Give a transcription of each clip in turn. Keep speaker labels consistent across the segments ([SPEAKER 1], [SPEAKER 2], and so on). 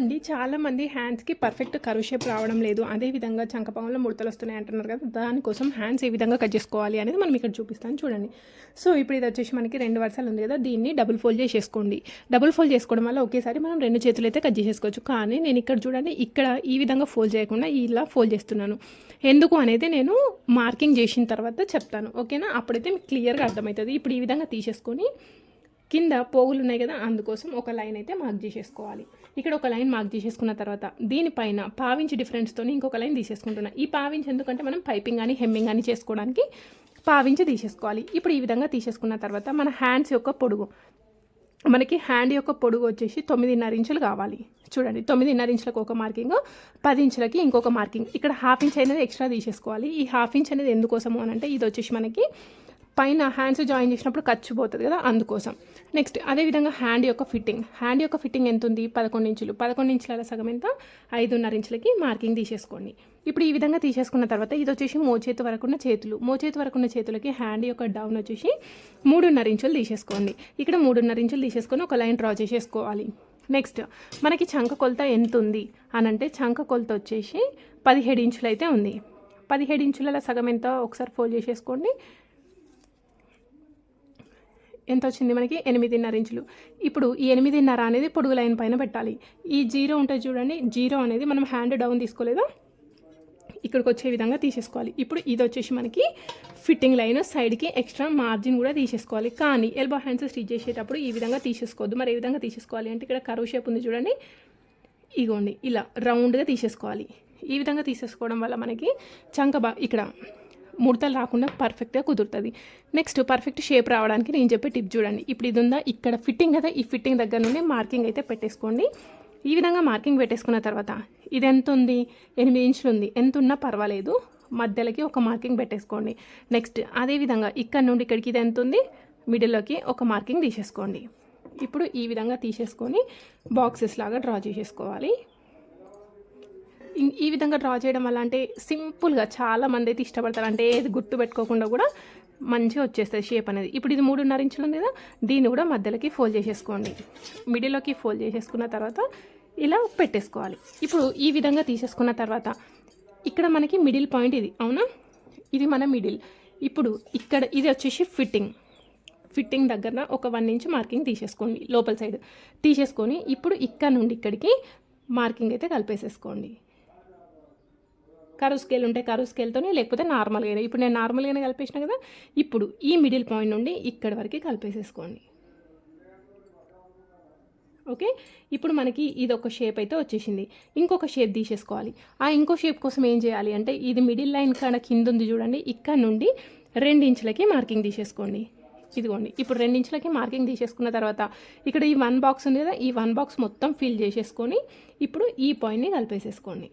[SPEAKER 1] అండి. చాలామంది హ్యాండ్స్కి పర్ఫెక్ట్ కరువు షేప్ రావడం లేదు. అదేవిధంగా చంకపాంలో ముడతలు వస్తున్నాయి అంటున్నారు కదా దానికోసం హ్యాండ్స్ ఏ విధంగా కట్ చేసుకోవాలి అనేది మనం ఇక్కడ చూపిస్తాను చూడండి. సో ఇప్పుడు ఇది వచ్చేసి మనకి రెండు వరుసలు ఉంది కదా దీన్ని డబుల్ ఫోల్డ్ చేసేసుకోండి. డబుల్ ఫోల్డ్ చేసుకోవడం వల్ల ఒకేసారి మనం రెండు చేతులు అయితే కట్ చేసేసుకోవచ్చు. కానీ నేను ఇక్కడ చూడండి ఇక్కడ ఈ విధంగా ఫోల్డ్ చేయకుండా ఇలా ఫోల్డ్ చేస్తున్నాను. ఎందుకు అనేది నేను మార్కింగ్ చేసిన తర్వాత చెప్తాను. ఓకేనా? అప్పుడైతే మీకు క్లియర్గా అర్థమవుతుంది. ఇప్పుడు ఈ విధంగా తీసేసుకొని కింద పోగులు ఉన్నాయి కదా అందుకోసం ఒక లైన్ అయితే మార్క్ చేసేసుకోవాలి. ఇక్కడ ఒక లైన్ మార్క్ చేసేసుకున్న తర్వాత దీనిపైన పావించి డిఫరెన్స్తో ఇంకొక లైన్ తీసేసుకుంటున్నా. ఈ పావించి ఎందుకంటే మనం పైపింగ్ కానీ హెమ్మింగ్ కానీ చేసుకోవడానికి పావించి తీసేసుకోవాలి. ఇప్పుడు ఈ విధంగా తీసేసుకున్న తర్వాత మన హ్యాండ్స్ యొక్క పొడుగు. మనకి హ్యాండ్ యొక్క పొడుగు వచ్చేసి తొమ్మిదిన్నర ఇంచులు కావాలి. చూడండి తొమ్మిదిన్నర ఇంచులకు ఒక మార్కింగ్ పది ఇంచులకి ఇంకొక మార్కింగ్ ఇక్కడ హాఫ్ ఇంచ్ అనేది ఎక్స్ట్రా తీసేసుకోవాలి. ఈ హాఫ్ ఇంచ్ అనేది ఎందుకోసము అని అంటే ఇది వచ్చేసి మనకి పైన హ్యాండ్స్ జాయిన్ చేసినప్పుడు ఖర్చు పోతుంది కదా అందుకోసం. నెక్స్ట్ అదేవిధంగా హ్యాండ్ యొక్క ఫిట్టింగ్ హ్యాండ్ యొక్క ఫిట్టింగ్ ఎంత ఉంది పదకొండు ఇంచులు. పదకొండు ఇంచుల సగం ఎంత? ఐదున్నర ఇంచులకి మార్కింగ్ తీసేసుకోండి. ఇప్పుడు ఈ విధంగా తీసేసుకున్న తర్వాత ఇది వచ్చేసి మోచేతి వరకున్న చేతులు. మోచేతి వరకున్న చేతులకి హ్యాండ్ యొక్క డౌన్ వచ్చేసి మూడున్నర ఇంచులు తీసేసుకోండి. ఇక్కడ మూడున్నర ఇంచులు తీసేసుకొని ఒక లైన్ డ్రా చేసేసుకోవాలి. నెక్స్ట్ మనకి చంక కొలత ఎంత ఉంది అని అంటే చంక కొలత వచ్చేసి పదిహేడు ఇంచులు అయితే ఉంది. పదిహేడు ఇంచుల సగం ఎంత? ఒకసారి ఫోల్డ్ చేసేసుకోండి. ఎంత వచ్చింది మనకి? ఎనిమిదిన్నర ఇంచులు. ఇప్పుడు ఈ ఎనిమిదిన్నర అనేది పొడుగు లైన్ పైన పెట్టాలి. ఈ జీరో ఉంటుంది చూడండి జీరో అనేది మనం హ్యాండ్ డౌన్ తీసుకోలేదా? ఇక్కడికి వచ్చే విధంగా తీసేసుకోవాలి. ఇప్పుడు ఇది వచ్చేసి మనకి ఫిట్టింగ్ లైన్ సైడ్కి ఎక్స్ట్రా మార్జిన్ కూడా తీసేసుకోవాలి. కానీ ఎల్బో హ్యాండ్స్ స్టిచ్ చేసేటప్పుడు ఈ విధంగా తీసేసుకోవద్దు. మరి ఏ విధంగా తీసేసుకోవాలి అంటే ఇక్కడ కరువు షేప్ ఉంది చూడండి. ఇగోండి ఇలా రౌండ్గా తీసేసుకోవాలి. ఈ విధంగా తీసేసుకోవడం వల్ల మనకి చంక బా ఇక్కడ ముడతలు రాకుండా పర్ఫెక్ట్గా కుదురుతుంది. నెక్స్ట్ పర్ఫెక్ట్ షేప్ రావడానికి నేను చెప్పే టిప్ చూడండి. ఇప్పుడు ఇది ఉందా? ఇక్కడ ఫిట్టింగ్ కదా? ఈ ఫిట్టింగ్ దగ్గర నుండి మార్కింగ్ అయితే పెట్టేసుకోండి. ఈ విధంగా మార్కింగ్ పెట్టేసుకున్న తర్వాత ఇది ఎంత ఉంది? ఎనిమిది ఇంచులు ఉంది. ఎంత ఉన్నా పర్వాలేదు. మధ్యలోకి ఒక మార్కింగ్ పెట్టేసుకోండి. నెక్స్ట్ అదేవిధంగా ఇక్కడ నుండి ఇక్కడికి ఇది ఎంత ఉంది? మిడిల్లోకి ఒక మార్కింగ్ తీసేసుకోండి. ఇప్పుడు ఈ విధంగా తీసేసుకొని బాక్సెస్ లాగా డ్రా చేసేసుకోవాలి. ఈ విధంగా డ్రా చేయడం వల్ల అంటే సింపుల్గా చాలామంది అయితే ఇష్టపడతారు. అంటే ఏది గుర్తు పెట్టుకోకుండా కూడా మంచిగా వచ్చేస్తుంది షేప్ అనేది. ఇప్పుడు ఇది మూడున్నర ఇంచులు ఉంది కదా దీన్ని కూడా మధ్యలోకి ఫోల్డ్ చేసేసుకోండి. మిడిల్లోకి ఫోల్డ్ చేసేసుకున్న తర్వాత ఇలా పెట్టేసుకోవాలి. ఇప్పుడు ఈ విధంగా తీసేసుకున్న తర్వాత ఇక్కడ మనకి మిడిల్ పాయింట్ ఇది అవునా? ఇది మన మిడిల్. ఇప్పుడు ఇక్కడ ఇది వచ్చేసి ఫిట్టింగ్. ఫిట్టింగ్ దగ్గర ఒక వన్ ఇంచ్ మార్కింగ్ తీసేసుకోండి లోపల సైడ్. తీసేసుకొని ఇప్పుడు ఇక్కడ నుండి ఇక్కడికి మార్కింగ్ అయితే కలిపేసేసుకోండి. కరువు స్కేల్ ఉంటే కరువు స్కేల్తోనే లేకపోతే నార్మల్గానే ఇప్పుడు నేను నార్మల్గానే కలిపేసిన కదా ఇప్పుడు ఈ మిడిల్ పాయింట్ నుండి ఇక్కడ వరకు కలిపేసేసుకోండి. ఓకే? ఇప్పుడు మనకి ఇది ఒక షేప్ అయితే వచ్చేసింది. ఇంకొక షేప్ తీసేసుకోవాలి. ఆ ఇంకో షేప్ కోసం ఏం చేయాలి అంటే ఇది మిడిల్ లైన్ కాడ కింద ఉంది చూడండి. ఇక్కడ నుండి రెండు ఇంచులకి మార్కింగ్ తీసేసుకోండి. ఇదిగోండి. ఇప్పుడు రెండించులకి మార్కింగ్ తీసేసుకున్న తర్వాత ఇక్కడ ఈ వన్ బాక్స్ ఉంది కదా ఈ వన్ బాక్స్ మొత్తం ఫిల్ చేసేసుకొని ఇప్పుడు ఈ పాయింట్ని కలిపేసేసుకోండి.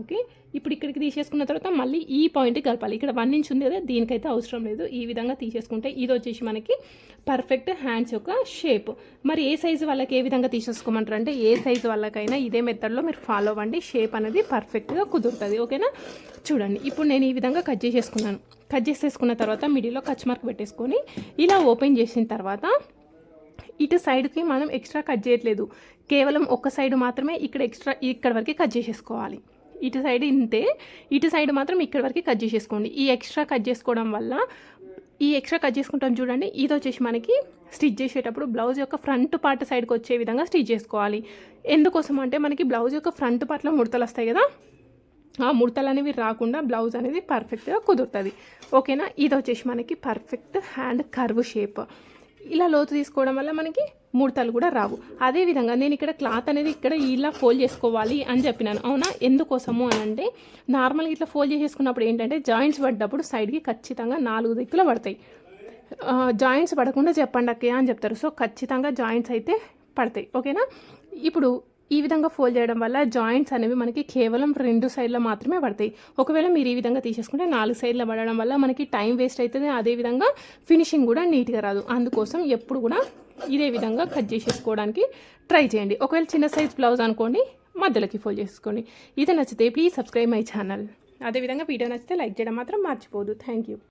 [SPEAKER 1] ఓకే? ఇప్పుడు ఇక్కడికి తీసేసుకున్న తర్వాత మళ్ళీ ఈ పాయింట్ కలపాలి. ఇక్కడ వన్ ఇంచ్ ఉంది కదా దీనికైతే అవసరం లేదు. ఈ విధంగా తీసేసుకుంటే ఇది వచ్చేసి మనకి పర్ఫెక్ట్ హ్యాండ్స్ యొక్క షేప్ మరి ఏ సైజు వాళ్ళకి ఏ విధంగా తీసేసుకోమంటారు? అంటే ఏ సైజు వాళ్ళకైనా ఇదే మెథడ్లో మీరు ఫాలో అవ్వండి. షేప్ అనేది పర్ఫెక్ట్గా కుదురుతుంది. ఓకేనా? చూడండి. ఇప్పుడు నేను ఈ విధంగా కట్ చేసేసుకున్నాను. కట్ చేసేసుకున్న తర్వాత మిడిల్లో కచ్ మార్క్ పెట్టేసుకొని ఇలా ఓపెన్ చేసిన తర్వాత ఇటు సైడ్కి మనం ఎక్స్ట్రా కట్ చేయట్లేదు. కేవలం ఒక సైడ్ మాత్రమే ఇక్కడ ఎక్స్ట్రా ఇక్కడ వరకు కట్ చేసేసుకోవాలి. ఇటు సైడ్ ఇంతే. ఇటు సైడ్ మాత్రం ఇక్కడ వరకు కట్ చేసేసుకోండి. ఈ ఎక్స్ట్రా కట్ చేసుకోవడం వల్ల ఈ ఎక్స్ట్రా కట్ చేసుకుంటాం చూడండి ఇది వచ్చేసి మనకి స్టిచ్ చేసేటప్పుడు బ్లౌజ్ యొక్క ఫ్రంట్ పార్ట్ సైడ్కి వచ్చే విధంగా స్టిచ్ చేసుకోవాలి. ఎందుకోసం అంటే మనకి బ్లౌజ్ యొక్క ఫ్రంట్ పార్ట్లో ముడతలు వస్తాయి కదా? ఆ ముడతలు అనేవి రాకుండా బ్లౌజ్ అనేది పర్ఫెక్ట్గా కుదురుతుంది. ఓకేనా? ఇది వచ్చేసి మనకి పర్ఫెక్ట్ హ్యాండ్ కర్వ్ షేప్ ఇలా లోతు తీసుకోవడం వల్ల మనకి ముడతలు కూడా రావు. అదేవిధంగా నేను ఇక్కడ క్లాత్ అనేది ఇక్కడ ఇలా ఫోల్డ్ చేసుకోవాలి అని చెప్పినాను. అవునా? ఎందుకోసము అని అంటే నార్మల్గా ఇట్లా ఫోల్డ్ చేసేసుకున్నప్పుడు ఏంటంటే జాయింట్స్ పడ్డప్పుడు సైడ్కి ఖచ్చితంగా నాలుగు దిక్కులు పడతాయి. జాయింట్స్ పడకుండా చెప్పండి అక్కయ్య అని చెప్తారు. సో ఖచ్చితంగా జాయింట్స్ అయితే పడతాయి. ఓకేనా? ఇప్పుడు ఈ విధంగా ఫోల్డ్ చేయడం వల్ల జాయింట్స్ అనేవి మనకి కేవలం రెండు సైడ్లో మాత్రమే పడతాయి. ఒకవేళ మీరు ఈ విధంగా తీసేసుకుంటే నాలుగు సైడ్లో పడడం వల్ల మనకి టైం వేస్ట్ అవుతుంది. అదేవిధంగా ఫినిషింగ్ కూడా నీట్గా రాదు. అందుకోసం ఎప్పుడు కూడా ఇదే విధంగా కట్ చేసేసుకోవడానికి ట్రై చేయండి. ఒకవేళ చిన్న సైజ్ బ్లౌజ్ అనుకోండి మధ్యలోకి ఫోల్డ్ చేసుకోండి. ఇది నచ్చితే ప్లీజ్ సబ్స్క్రైబ్ మై ఛానల్ అదేవిధంగా వీడియో నచ్చితే లైక్ చేయడం మాత్రం మర్చిపోదు థ్యాంక్ యూ